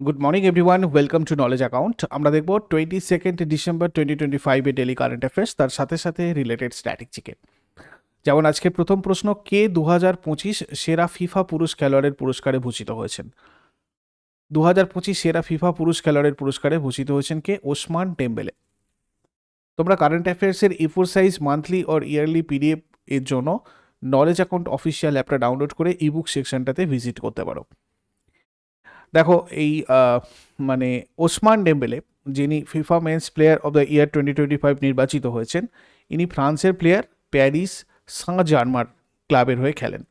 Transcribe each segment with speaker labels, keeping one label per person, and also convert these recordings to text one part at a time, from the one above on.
Speaker 1: Good morning everyone welcome to knowledge account আমরা দেখব twenty second December twenty twenty ফাইভে daily current affairs তার সাথে সাথে রিলেটেড স্ট্র্যাটেজিকে যেমন আজকের প্রথম প্রশ্ন, কে দু হাজার পঁচিশ সেরা ফিফা পুরুষ খেলোয়াড়ের পুরস্কারে ভূষিত হয়েছেন? দু হাজার পঁচিশ সেরা ফিফা পুরুষ খেলোয়াড়ের পুরস্কারে ভূষিত হয়েছেন কে? ওসমান টেম্বেলে তোমরা current অ্যাফেয়ার্সের A four size monthly or yearly PDF এর জন্য নলেজ অ্যাকাউন্ট অফিসিয়াল অ্যাপটা ডাউনলোড করে ইবুক সেকশনটাতে ভিজিট করতে পারো। দেখো এই মানে ওসমান ডেম্বেলে যিনি FIFA men's player of the year twenty twenty five নির্বাচিত হয়েছেন, ইনি ফ্রান্সের প্লেয়ার প্যারিস সাঁ জার্মার ক্লাবের হয়ে খেলেন।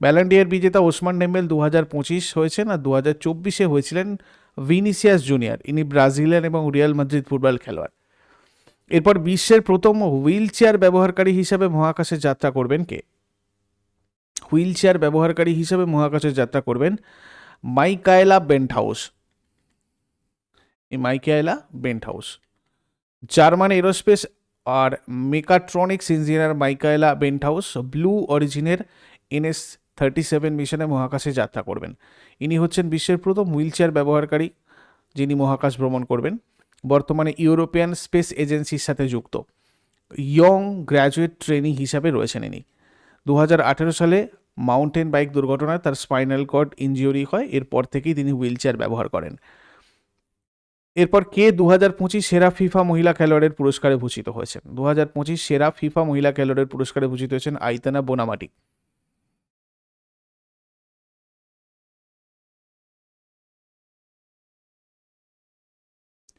Speaker 1: ব্যালেন্ডিয়ার বিজেতা ওসমান ডেম্বেল দু হাজার পঁচিশ হয়েছেন আর দু হাজার চব্বিশে হয়েছিলেন ভিনিসিয়াস জুনিয়র। ইনি ব্রাজিলিয়ান এবং রিয়াল মাদ্রিদ ফুটবল খেলোয়াড়। এরপর বিশ্বের প্রথম হুইল চেয়ার ব্যবহারকারী হিসাবে মহাকাশে যাত্রা করবেন কে? হুইল চেয়ার ব্যবহারকারী হিসাবে মহাকাশে যাত্রা করবেন মাইকায়েলা বেন্টহাউস। এই মাইকায়েলা বেন্টহাউস। জার্মান এরোস্পেস আর mechatronics engineer Michaela Benthaus Blue অরিজিনের NS thirty seven মিশনে মহাকাশে যাত্রা করবেন। ইনি হচ্ছেন বিশ্বের প্রথম হুইল চেয়ার ব্যবহারকারী, যিনি মহাকাশ ভ্রমণ করবেন। বর্তমানে ইউরোপিয়ান স্পেস এজেন্সির সাথে যুক্ত। ইয়ং গ্র্যাজুয়েট ট্রেনি হিসাবে রয়েছেন ইনি। দু হাজার আঠেরো সালে মাউন্টেন বাইক দুর্ঘটনায় তার স্পাইনাল কর্ড ইনজিওরি হয়, এরপর থেকেই তিনি হুইল চেয়ার ব্যবহার করেন। এরপর কে দু হাজার পঁচিশ সেরা ফিফা মহিলা খেলোয়াড়ের পুরস্কারে ভূষিত হয়েছেন? দু হাজার পঁচিশ সেরা ফিফা মহিলা খেলোয়াড়ের পুরস্কারে ভূষিত হয়েছেন আইতানা বোনামাটি।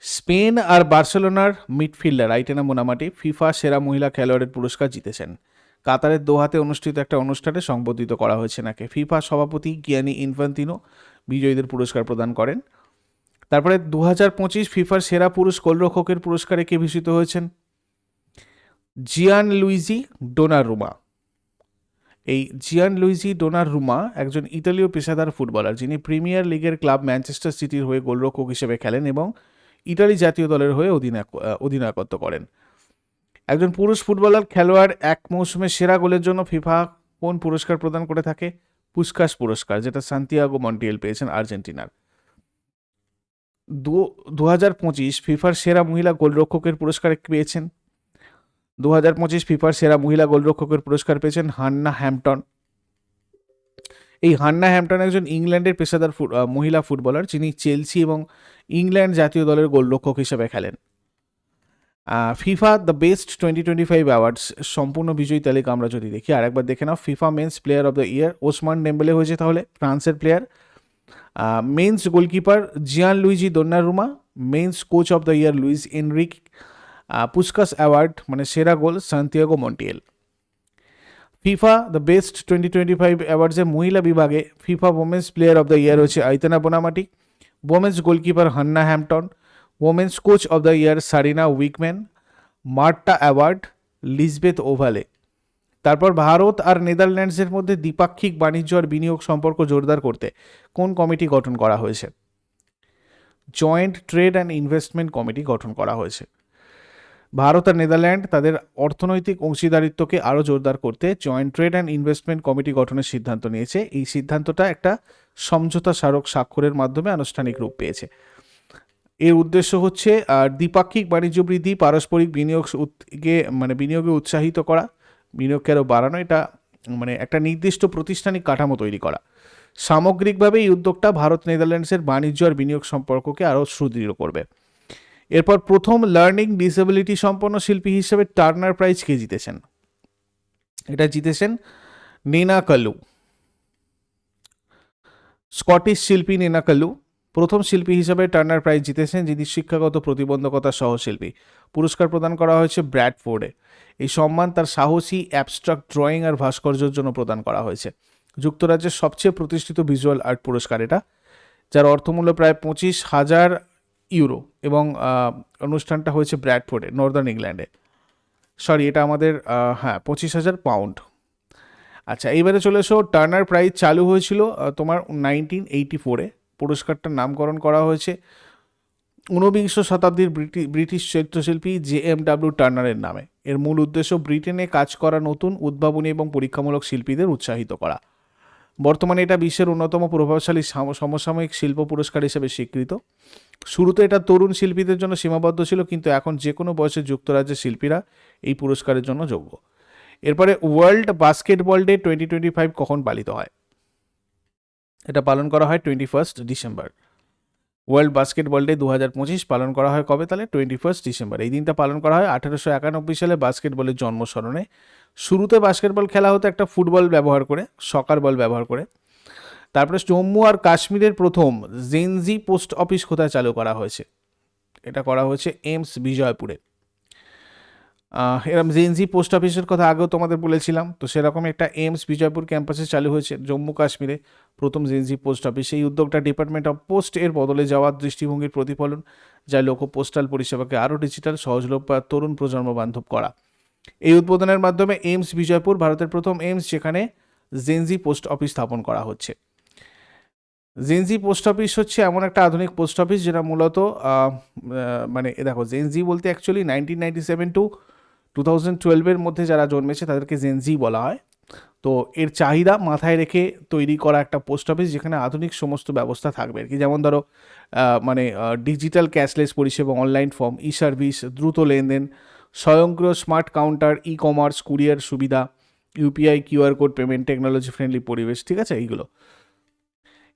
Speaker 1: স্পেন আর বার্সেলোনার মিডফিল্ডার আইটেনা মোনামাটি ফিফা সেরা মহিলা খেলোয়াড়ের পুরস্কার জিতেছেন। কাতারের দোহাতে অনুষ্ঠিত একটা অনুষ্ঠানে সংবর্ধিত করা হয়েছে নাকি। ফিফা সভাপতি গিয়ানি ইনফান্তিনো বিজয়ীদের পুরস্কার প্রদান করেন। তারপরে দু হাজার পঁচিশ ফিফার সেরা পুরুষ গোলরক্ষকের পুরস্কারে কে ভূষিত হয়েছেন? জিয়ান লুইজি ডোনার রুমা এই জিয়ান লুইজি ডোনার রুমা একজন ইতালীয় পেশাদার ফুটবলার যিনি প্রিমিয়ার লিগের ক্লাব ম্যানচেস্টার সিটির হয়ে গোলরক্ষক হিসেবে খেলেন এবং ইটালি জাতীয় দলের হয়ে অধিনায়ক অধিনায়কত্ব করেন। একজন পুরুষ ফুটবলার খেলোয়াড় এক মৌসুমে সেরা গোলের জন্য ফিফা কোন পুরস্কার প্রদান করে থাকে? পুস্কাস পুরস্কার, যেটা সান্তিয়াগো মন্টিয়েল পেয়েছেন আর্জেন্টিনার। দু হাজার পঁচিশ ফিফার সেরা মহিলা গোলরক্ষকের পুরস্কার পেয়েছেন। দু হাজার পঁচিশ ফিফার সেরা মহিলা গোলরক্ষকের পুরস্কার পেয়েছেন হান্না হ্যাম্পটন। এই হান্না হ্যাম্পটন একজন ইংল্যান্ডের পেশাদার মহিলা ফুটবলার। যিনি চেলসি এবং ইংল্যান্ড জাতীয় দলের গোলরক্ষক হিসেবে খেলেন। FIFA the best twenty twenty five awards সম্পূর্ণ বিজয়ী তালিকা আমরা যদি দেখি আর একবার দেখে নাও FIFA men's player of the year Ousmane Dembele হয়েছে তাহলে, ফ্রান্সের player men's goalkeeper Gianluigi Donnarumma men's coach of the year Luis Enrique Puskas award মানে সেরা goal Santiago Montiel FIFA the best twenty twenty five অ্যাওয়ার্ডসের মহিলা বিভাগে FIFA women's player of the year হচ্ছে Aitana Bonmati women's goalkeeper Hannah Hampton women's coach of the year Sarina Wiegman Marta award Lizbeth Ovalle তারপর ভারত আর নেদারল্যান্ডসের মধ্যে দ্বিপাক্ষিক বাণিজ্য আর বিনিয়োগ সম্পর্ক জোরদার করতে কোন কমিটি গঠন করা হয়েছে? Joint trade and investment committee গঠন করা হয়েছে। ভারত আর নেদারল্যান্ড তাদের অর্থনৈতিক অংশীদারিত্বকে আরও জোরদার করতে joint trade and investment committee গঠনের সিদ্ধান্ত নিয়েছে। এই সিদ্ধান্তটা একটা সমঝোতা স্মারক স্বাক্ষরের মাধ্যমে আনুষ্ঠানিক রূপ পেয়েছে। এর উদ্দেশ্য হচ্ছে দ্বিপাক্ষিক বাণিজ্য বৃদ্ধি, পারস্পরিক বিনিয়োগ মানে বিনিয়োগে উৎসাহিত করা, বিনিয়োগকে আরও বাড়ানো, এটা মানে একটা নির্দিষ্ট প্রতিষ্ঠানিক কাঠামো তৈরি করা। সামগ্রিকভাবে এই উদ্যোগটা ভারত, নেদারল্যান্ডসের বাণিজ্য আর বিনিয়োগ সম্পর্ককে আরও সুদৃঢ় করবে। এরপর প্রথম লার্নিং ডিসেবিলিটি সম্পন্ন শিল্পী হিসেবে টার্নার প্রাইজ কে জিতেছেন? এটা জিতেছেন নেনা কালু। স্কটিশ শিল্পী নেনা কালু। প্রথম শিল্পী হিসেবে টার্নার প্রাইজ জিতেছেন, যিনি শিক্ষাগত প্রতিবন্ধকতা সহ শিল্পী। পুরস্কার প্রদান করা হয়েছে ব্র্যাডফোর্ডে। এই সম্মান তার সাহসী অ্যাবস্ট্রাক্ট ড্রয়িং আর ভাস্কর্যের জন্য প্রদান করা হয়েছে। যুক্তরাজ্যের সবচেয়ে প্রতিষ্ঠিত ভিজুয়াল আর্ট পুরস্কার এটা, যার অর্থমূল্য প্রায় পঁচিশ হাজার ইউরো এবং অনুষ্ঠানটা হয়েছে ব্র্যাডফোর্ডে নর্দার্ন ইংল্যান্ডে সরি এটা আমাদের হ্যাঁ পঁচিশ হাজার পাউন্ড আচ্ছা এইবারে চলে এসো, টার্নার প্রাইজ চালু হয়েছিল তোমার নাইনটিন এইটি ফোরে পুরস্কারটার নামকরণ করা হয়েছে ঊনবিংশ শতাব্দীর ব্রিটি- ব্রিটিশ চিত্রশিল্পী জে এম ডাব্লিউ টার্নারের নামে। এর মূল উদ্দেশ্য ব্রিটেনে কাজ করা নতুন উদ্ভাবনী এবং পরীক্ষামূলক শিল্পীদের উৎসাহিত করা। বর্তমানে এটা বিশ্বের অন্যতম প্রভাবশালী সমসাময়িক শিল্প পুরস্কার হিসেবে স্বীকৃত। শুরুতে এটা তরুণ শিল্পীদের জন্য সীমাবদ্ধ ছিল, কিন্তু এখন যে কোনো বয়সে যুক্তরাজ্যের শিল্পীরা এই পুরস্কারের জন্য যোগ্য। এরপরে world basketball day twenty twenty five কখন পালিত হয়? এটা পালন করা হয় twenty first December world basketball day দু হাজার পঁচিশ পালন করা হয় কবে তাহলে? টোয়েন্টি ফার্স্ট ডিসেম্বর এই দিনটা পালন করা হয় আঠেরোশো একানব্বই সালে বাস্কেটবলের জন্মস্মরণে। শুরুতে বাস্কেটবল খেলা হতো একটা ফুটবল ব্যবহার করে সকার বল ব্যবহার করে। তারপরে জম্মু আর কাশ্মীরের প্রথম জেনজি পোস্ট অফিস কোথায় চালু করা হয়েছে? এটা করা হয়েছে এমস বিজয়পুরে। এরম জেনজি পোস্ট অফিসের কথা আগেও তোমাদের বলেছিলাম। তো সেরকম একটা এমস বিজয়পুর ক্যাম্পাসে চালু হয়েছে জম্মু কাশ্মীরে প্রথম জেনজি পোস্ট অফিস এই উদ্যোগটা ডিপার্টমেন্ট অফ পোস্ট এর বদলে যাওয়ার দৃষ্টিভঙ্গির প্রতিফলন, যা লোক পোস্টাল পরিষেবাকে আরও ডিজিটাল সহজলভ্য তরুণ প্রজন্ম বান্ধব করা। এই উদ্বোধনের মাধ্যমে এইমস বিজয়পুর ভারতের প্রথম এইমস যেখানে জেনজি পোস্ট অফিস স্থাপন করা হচ্ছে। জেনজি পোস্ট অফিস হচ্ছে এমন একটা আধুনিক পোস্ট অফিস যেটা মূলত মানে দেখো জেনজি বলতে actually nineteen ninety seven to two thousand টুয়েলভের মধ্যে যারা জন্মেছে তাদেরকে জেনজি বলা হয়। তো এর চাহিদা মাথায় রেখে তৈরি করা একটা পোস্ট অফিস যেখানে আধুনিক সমস্ত ব্যবস্থা থাকবে আর কি যেমন ধরো মানে ডিজিটাল ক্যাশলেস পরিষেবা অনলাইন ফর্ম ই সার্ভিস দ্রুত লেনদেন, স্বয়ংক্রিয় smart counter e commerce courier সুবিধা UPI QR code payment technology friendly পরিবেশ, ঠিক আছে? এইগুলো।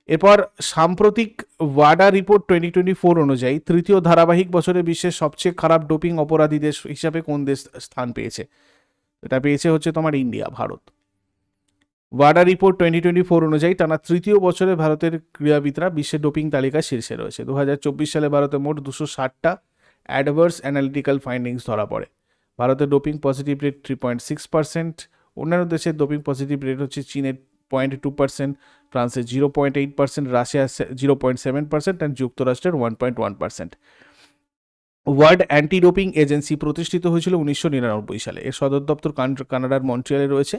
Speaker 1: এরপর সাম্প্রতিক ওয়াডা রিপোর্ট টোয়েন্টি টোয়েন্টি ফোর অনুযায়ী তৃতীয় ধারাবাহিক বছরে বিশ্বের সবচেয়ে খারাপ ডোপিং অপরাধী দেশ হিসাবে কোন দেশ স্থান পেয়েছে? এটা পেয়েছে হচ্ছে তোমার ইন্ডিয়া, ভারত। ওয়াডা রিপোর্ট টোয়েন্টি টোয়েন্টি ফোর অনুযায়ী টানা তৃতীয় বছরে ভারতের ক্রীড়াবিদরা বিশ্বের ডোপিং তালিকায় শীর্ষে রয়েছে। দু হাজার চব্বিশ সালে ভারতে মোট দুশো ষাটটা অ্যাডভার্স অ্যানালিটিক্যাল ফাইন্ডিংস ধরা পড়ে। ভারতের doping positive rate three point six percent অন্যান্য দেশের ডোপিং পজিটিভ রেট হচ্ছে চীনের পয়েন্ট টু পার্সেন্ট ফ্রান্সের জিরো পয়েন্ট এইট পার্সেন্ট রাশিয়ার zero point seven percent and যুক্তরাষ্ট্রের one point one percent. World anti doping agency প্রতিষ্ঠিত হয়েছিল উনিশশো নিরানব্বই সালে। এর সদর দপ্তর কানাডার মন্ট্রিয়ালে রয়েছে।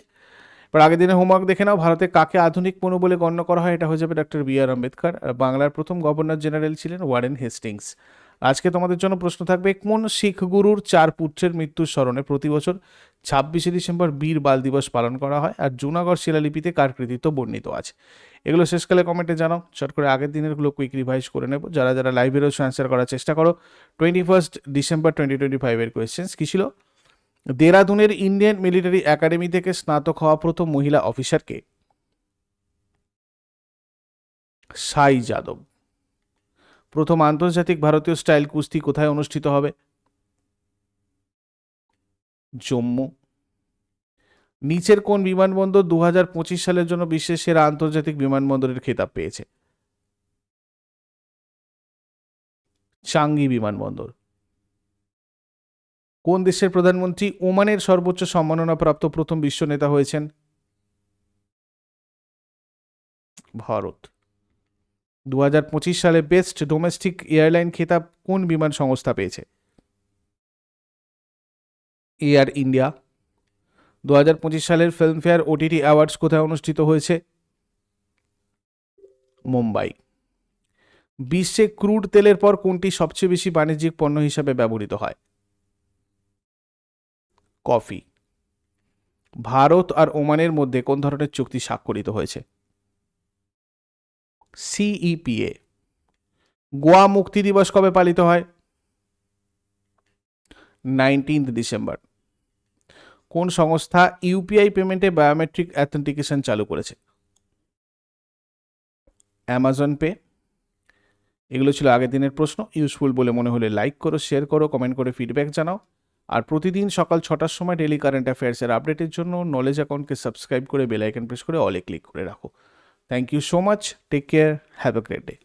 Speaker 1: এবার আগের দিনে হোমওয়ার্ক দেখে নাও, ভারতে কাকে আধুনিক পণ্য বলে গণ্য করা হয়, এটা হয়ে যাবে ডক্টর বি আর আম্বেদকর। বাংলার প্রথম গভর্নর জেনারেল ছিলেন ওয়ারেন হেস্টিংস। আজকে তোমাদের জন্য প্রশ্ন থাকবে, কোন শিখ গুরুর চার পুত্রের মৃত্যুর স্মরণে প্রতি বছর ছাব্বিশে ডিসেম্বর বীর বাল দিবস পালন করা হয় আর জুনাগড় শিলালিপিতে কার কৃতিত্ব বর্ণিত আছে? এগুলো শেষকালে কমেন্টে জানাও শর্ট করে আগের দিনেরগুলো কুইক রিভাইজ করে নেব। যারা যারা লাইভে রয়েছে অ্যান্সার করার চেষ্টা করো। Twenty first December twenty twenty ফাইভের কোয়েশ্চেন্স কী ছিল? দেরাদুনের ইন্ডিয়ান মিলিটারি একাডেমি থেকে স্নাতক হওয়া প্রথম মহিলা অফিসারকে সাই যাদব। প্রথম আন্তর্জাতিক ভারতীয় স্টাইল কুস্তি কোথায় অনুষ্ঠিত হবে? জম্মু। নিচের কোন বিমানবন্দর দু হাজার পঁচিশ সালের জন্য বিশ্বের সেরা আন্তর্জাতিক বিমানবন্দরের খেতাব পেয়েছে? চাঙ্গি বিমানবন্দর। কোন দেশের প্রধানমন্ত্রী ওমানের সর্বোচ্চ সম্মাননাপ্রাপ্ত প্রথম বিশ্ব নেতা হয়েছেন? ভারত। দু হাজার পঁচিশ সালে বেস্ট ডোমেস্টিক এয়ারলাইন খেতাব কোন বিমান সংস্থা পেয়েছে? Air India. দুহাজার পঁচিশ সালের ফিল্মফেয়ার ওটিটি অ্যাওয়ার্ডস কোথায় অনুষ্ঠিত হয়েছে? মুম্বাই। বিশ্বে ক্রুড তেলের পর কোনটি সবচেয়ে বেশি বাণিজ্যিক পণ্য হিসাবে ব্যবহৃত হয়? কফি। ভারত আর ওমানের মধ্যে কোন ধরনের চুক্তি স্বাক্ষরিত হয়েছে? সিইপিএ। গোয়া মুক্তি দিবস কবে পালিত হয়? Nineteenth December. কোন সংস্থা ইউপিআই পেমেন্টে বায়োমেট্রিক অ্যাথেন্টিকেশন চালু করেছে? Amazon Pay. এগুলো ছিল আগের দিনের প্রশ্ন। ইউজফুল বলে মনে হলে লাইক করো, শেয়ার করো, কমেন্ট করে ফিডব্যাক জানাও। আর প্রতিদিন সকাল ছটার সময় ডেলি কারেন্ট অ্যাফেয়ার্সের আপডেটের জন্য নলেজ অ্যাকাউন্টকে সাবস্ক্রাইব করে বেল আইকন প্রেস করে অলে ক্লিক করে রাখো। Thank you so much. Take care. Have a great day.